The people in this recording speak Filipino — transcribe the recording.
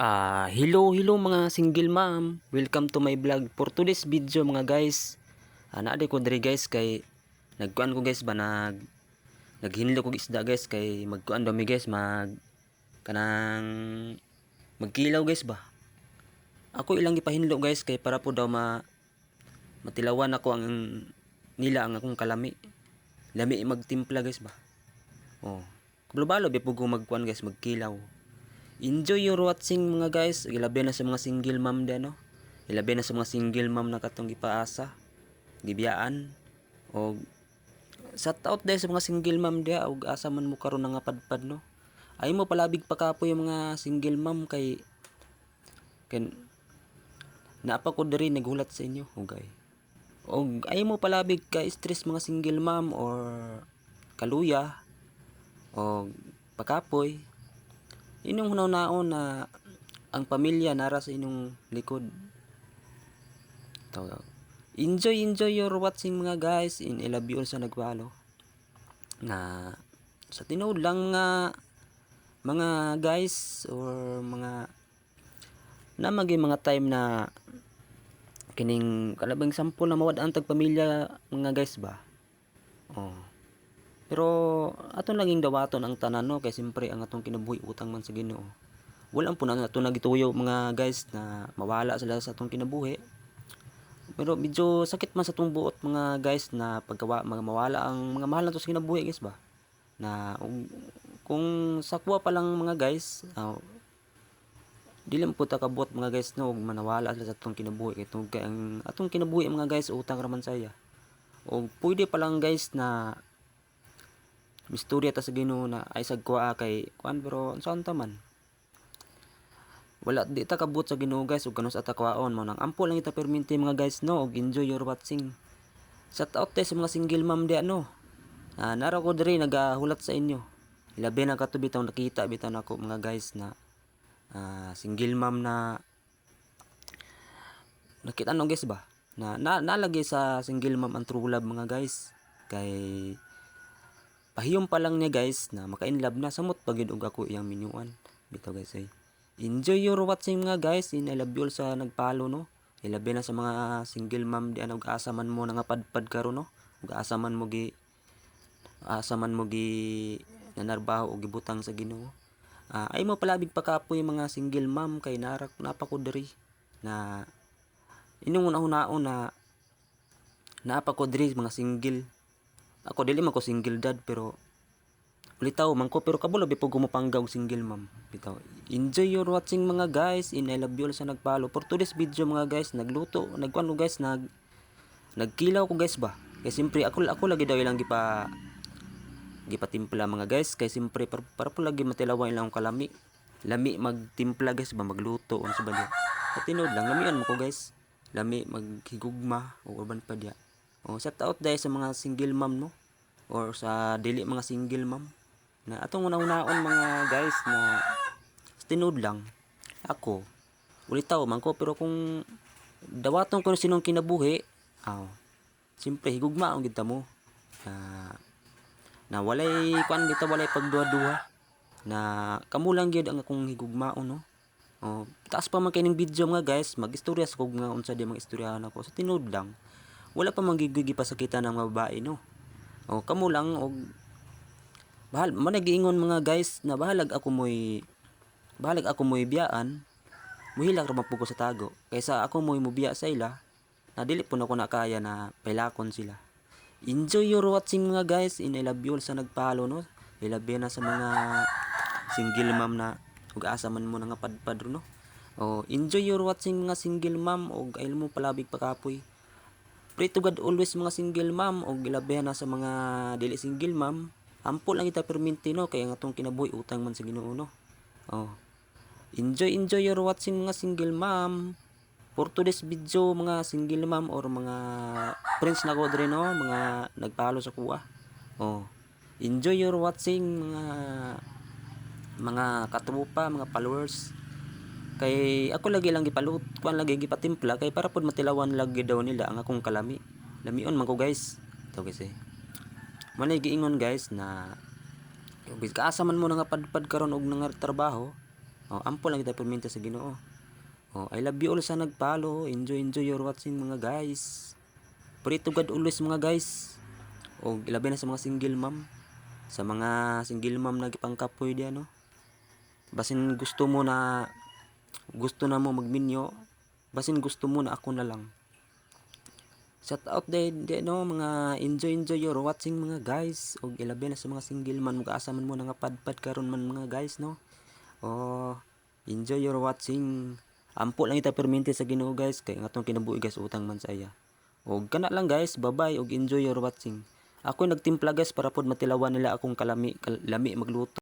Ah, hello, hello mga single ma'am. Welcome to my vlog. For today's video mga guys, ah, naa ko diri guys kay nagkuan ko guys ba nag naghinlo ko isda guys kay magkuan daw mi guys mag kanang magkilaw guys ba. Ako ilang gipahinlo guys kay para po daw ma matilawan ako ang nila ang akong kalami. Lami magtimpla guys ba. Oh. Kabalo-balo po ko magkuan guys magkilaw. Enjoy your watching mga guys. Ilabi na sa mga single mom din no. Ilabi na sa mga single mom na katong gipaasa, gibiyaan o shout out dahil sa mga single mom dia og asa man mo karon nga padpad no. Ay mo palabig pa kapo yung mga single mom kay ken naapa ko diri naghulat sa inyo hugay. Og ay mo palabig ka stress mga single mom or kaluya o pakapoy inyong hunaw-naon na ang pamilya nara sa inyong likod. Taw- Enjoy, enjoy your watching mga guys in Elabiol sa nagwalo. Na sa tinuod lang nga mga guys or mga na magi mga time na kining kalabang sample na mawad ang tagpamilya mga guys ba. Oh. Pero aton laging dawaton ang tanan no kay simpre ang atong kinabuhi utang man sa Ginoo. Wala po na ato nagituyo mga guys na mawala sila sa atong kinabuhi. Pero medyo sakit man sa atong buot mga guys na pagkawa mga mawala ang mga mahal nato sa kinabuhi guys ba. Na ug- kung sakwa pa lang mga guys, ah, dili po ta mga guys no manawala sila sa atong kinabuhi kay ang atong kinabuhi mga guys utang raman saya. O pwede pa lang guys na misturya ta sa Ginoo na ay sagwa kay kuan pero unsaon ta man. Wala di ta kabut sa Ginoo guys ug kanus ata kwaon mo nang ampo lang ita perminti mga guys no? Ug enjoy your watching. Shout out te sa mga single mom di ano? Ah, nara ko diri nagahulat sa inyo. Labi na bitaw nakita bitaw nako mga guys na ah, single mom na nakita no guys ba? Na, na nalagay sa single mom ang true love mga guys. Kay pahiyom pa lang niya guys na maka-inlove na. Samot pagid og ako iyang minuan. Bitaw guys ay. Enjoy your watching mga guys. In I love you all sa nagpalo no? Ilabi na sa mga single mom di ano asa man mo nga padpad karon no? Ug man mo gi asa man mo gi nanarbaho o gibutang sa Ginoo. Ah, ay mo palabig pa kapo yung mga single mom kay narak napako diri na inong una-unaon na napako diri mga single ako dili man ko single dad pero ulitaw man ko. Pero kabulo bipog gumupanggaw single mom bitaw enjoy your watching mga guys. In I love you all sa nagpalo. For today's video mga guys nagluto nagkuan guys nag nagkilaw ko guys ba? Kay simpre ako ako lagi daw ilang gipa gipatimpla mga guys. Kay simpre para, para po lagi matilawan ilang kalami. Lami magtimpla guys ba? Magluto unsa ba diya sa tinud lang lamian mo ko guys. Lami maghigugma o urban pa diya o shout out dahil sa mga single mom no? Or sa dili mga single mom. Na atong una-unaon mga guys na tinud lang ako ulitaw man ko pero kung dawaton ko sinong kinabuhi aw simpre higugma ang kita mo. Na na walay kuan dito walay pagduha-duha. Na kamo lang gyud ang akong higugmaon no? Oh taas pa man kining video mga guys magistorya sa kog nga unsa di mga istoryahan ako. Sa tinud lang wala pa manggigigi pa sakita ng mga babae no oh kamo lang og bahal man nagiingon mga guys na bahalag ako moy bahalag ako moy biyaan muhilag ra ko sa tago kaysa ako moy mubiya sa ila na dili po na ko nakaya na pailakon sila Enjoy your watching mga guys in I love you sa nagpalo no. Ilabi na sa mga single mom na ug asa man mo na nga padpad ro, no. Oh, enjoy your watching mga single mom ug ayl mo palabig pakapoy. Pray to God always mga single mom ug ilabi na sa mga dili single mom. Ampo lang kita perminti no kay ang atong kinabuhi utang man sa Ginoo no. Oh. Enjoy enjoy your watching mga single mom for today's video mga single mom or mga friends na ko no mga nagpalo sa kuha oh enjoy your watching mga mga katupa mga followers kay ako lagi lang gipalut kuan lagi gipatimpla kay para pud matilawan lagi daw nila ang akong kalami lamion man ko guys to kasi man giingon guys na kaasa man mo nga padpad karon og nga trabaho Oh, ampo lang kita perminta sa Ginoo. Oh, I love you all sa nagpalo. Enjoy enjoy your watching mga guys. Pray God always mga guys. O ilabi na sa mga single mom. Sa mga single mom na gipangkapoy diyan no. Basin gusto mo na gusto na mo magminyo, basin gusto mo na ako na lang. Shout out din di no mga enjoy enjoy your watching mga guys og ilabi na sa mga single man mag-asa man mo na nga padpad karon man mga guys no. Oh, enjoy your watching. Ampo lang ita perminti sa Ginoo guys kay ngatong kinabuhi guys utang man sa iya. Og kana lang guys, bye-bye og enjoy your watching. Ako nagtimpla guys para pod matilawan nila akong kalami kalami magluto.